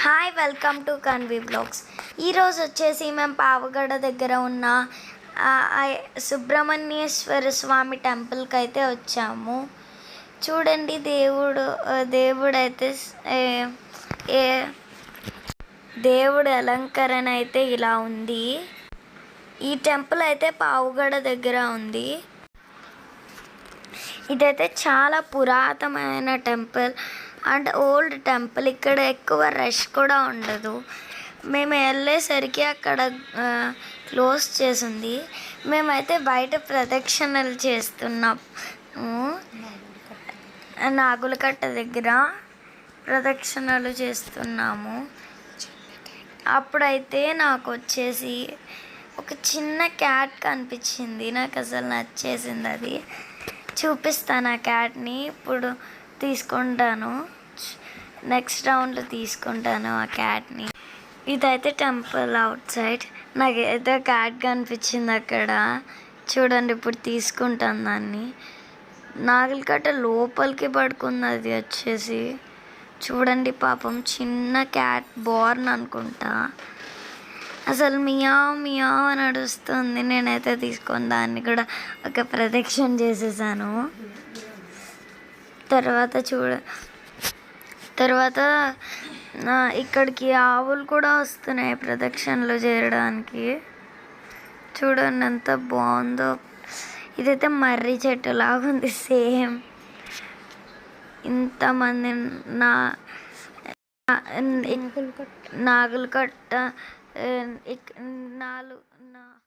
Hi welcome to Kanvi blogs. ఈరోజు వచ్చేసి మేము పావగడ దగ్గర ఉన్న సుబ్రహ్మణ్యేశ్వర స్వామి టెంపుల్కి అయితే వచ్చాము. చూడండి దేవుడు దేవుడు అయితే ఏ- ఏ దేవుడి అలంకరణ అయితే ఇలా ఉంది. ఈ టెంపుల్ అయితే పావుగడ దగ్గర ఉంది. ఇదైతే చాలా పురాతనమైన టెంపుల్. అండ్ ఓల్డ్ టెంపుల్ ఇక్కడ ఎక్కువ రష్ కూడా ఉండదు. మేము వెళ్ళేసరికి అక్కడ క్లోజ్ చేసింది. మేమైతే బయట ప్రదక్షిణలు చేస్తున్నాము నాగులకట్ట దగ్గర ప్రదక్షిణలు చేస్తున్నాము. అప్పుడైతే నాకు వచ్చేసి ఒక చిన్న క్యాట్ కనిపించింది. నాకు అసలు నచ్చేసింది అది. చూపిస్తాను ఆ క్యాట్ని. ఇప్పుడు తీసుకుంటాను. నెక్స్ట్ రౌండ్లో తీసుకుంటాను ఆ క్యాట్ని ఇదైతే టెంపుల్ అవుట్ సైడ్ నాకు ఏదో క్యాట్ కనిపించింది అక్కడ. చూడండి ఇప్పుడు తీసుకుంటాను దాన్ని. నాగలికట్ట లోపలికి పడుకుంది అది వచ్చేసి. చూడండి పాపం చిన్న క్యాట్ బోర్న్ అనుకుంటా. అసలు మియావ్ మియావ్ అని నడుస్తుంది నేనైతే తీసుకొని దాన్ని కూడా ఒక ప్రదక్షిణ చేసేసాను. తర్వాత చూడ తర్వాత నా ఇక్కడికి ఆవులు కూడా వస్తున్నాయి ప్రదక్షిణలు చేరడానికి చూడండి ఎంత బాగుందో. ఇదైతే మర్రి చెట్టు లాగా ఉంది సేమ్. ఇంతమంది నా నాగులకట్ట ఇక్- నాలుగు నా